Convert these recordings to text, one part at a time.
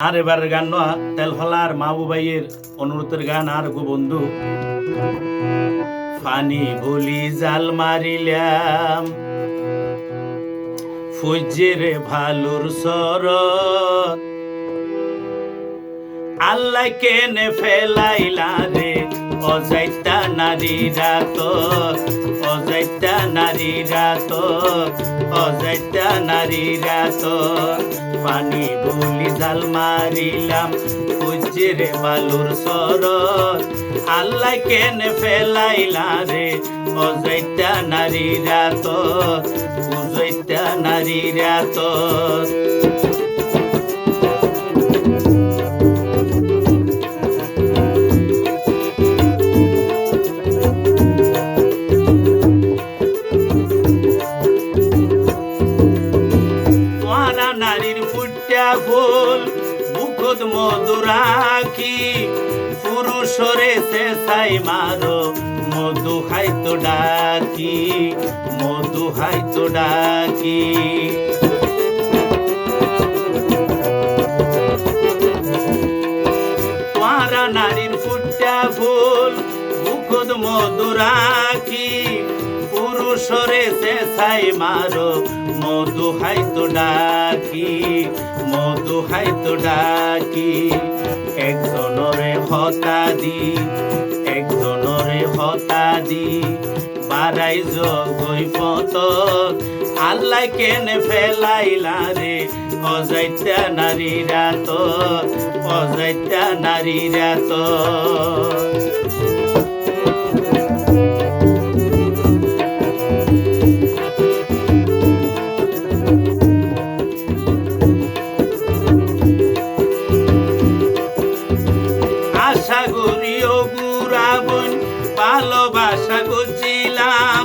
আর এবার গান নয় তেলফলার মাবু ভাইয়ের অনুরোধের গান, আর গো বন্ধু। ফানি বলি জাল মারিলাম, ফুজের ভালুর সর আল্লাহ কেনে ফেলাইলা রে অজাইতা নারীরা তো অজাইতা নারীরা তো অজাইতা নারীরা তো পানি বলি জাল মারিলাম উজ্জিরে বালুর সর। আল্লাহ কেনে ফেলাইলা রে? অজাইতা নারীরা তো উজাইতা নারীরা তো ফুল বুকত মধুরাখি, পুরুষরে সে সাই মারো, মধু খাইতো ডাকি, মধু খাইতো ডাকি। তোরা নারীর ফুটা ফুল বুকত মধুরাখি পুরুষরে সে সাই মারো, মধু হাইতো ডাকি, মধু হাইতো ডাকি। একজনরে হতা দি, একজনরে হতা দি বারাই জগই পত আল্লাহ কেনে ফেলাইলা রে অজাইতা নারীরা তো অজাইতা নারীরা তো। করছিলাম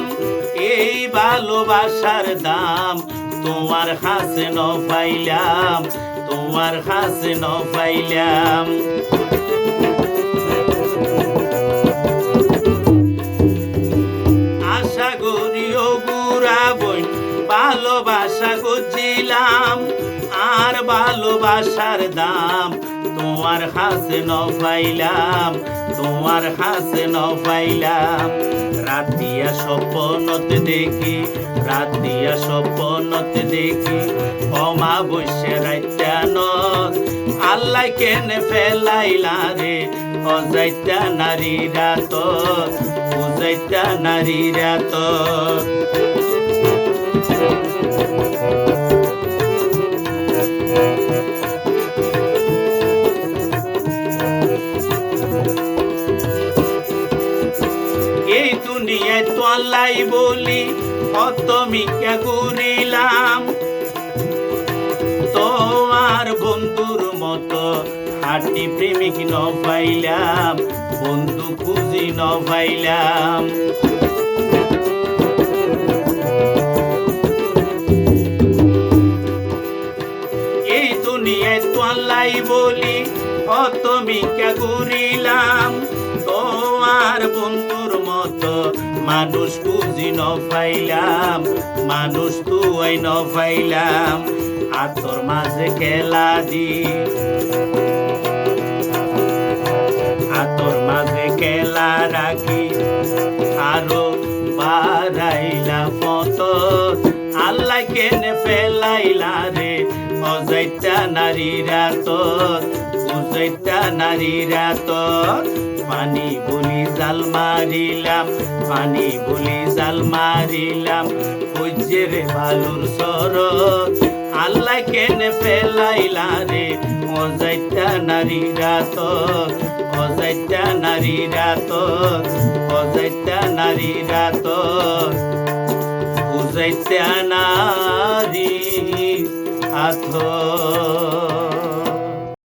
এই ভালোবাসার দাম তোমার হাসে ন পাইলাম, তোমার হাসে ন পাইলাম। আশা করি ও গুড়াবন ভালোবাসা করছিলাম আর ভালোবাসার দাম তোমার হাসে ন পাইলাম তোমার হাসে ন পাইলাম রাত স্বপ্নতে দেখি, রাত দিয়া স্বপ্নতে দেখি, অমা বসে রাইতান আল্লাহ কেনে ফেলাইলা রে অজাইতা নারীরা তো বুঝাইতা নারীরা তো এই দুনিয়ায় তো আল্লাহ বলি অত মিকা ঘুরিলাম তোমার বন্ধুর মতো হাঁটি প্রেমিক ন পাইলাম বন্ধু খুঁজি ন পাইলাম এই দুনিয়ায় তো আল্লাহ বলি অত মিকা ঘুরিলাম তোমার বন্ধুর মতো মানুষ বুঝি ন পাইলাম মানুষ তুই ন পাইলাম আতর মাঝে খেলা দি। আতর মাঝে খেলা রাখি, আরও বাড়াইলা ফত আল্লাহ কেনে ফেলাইলা রে অজাইতা নারীরা তো বুঝাইতা নারীরা তো পানি বলি জাল মারিলাম পানি বলি জাল মারিলাম বুঝে ভালুর সর আল্লাহ কেনে ফেলাইলা রে অজাইতা নারীরা তো অজাইতা নারীরা তো অজাইতা নারীরা তো বুঝাইতা নারী আথ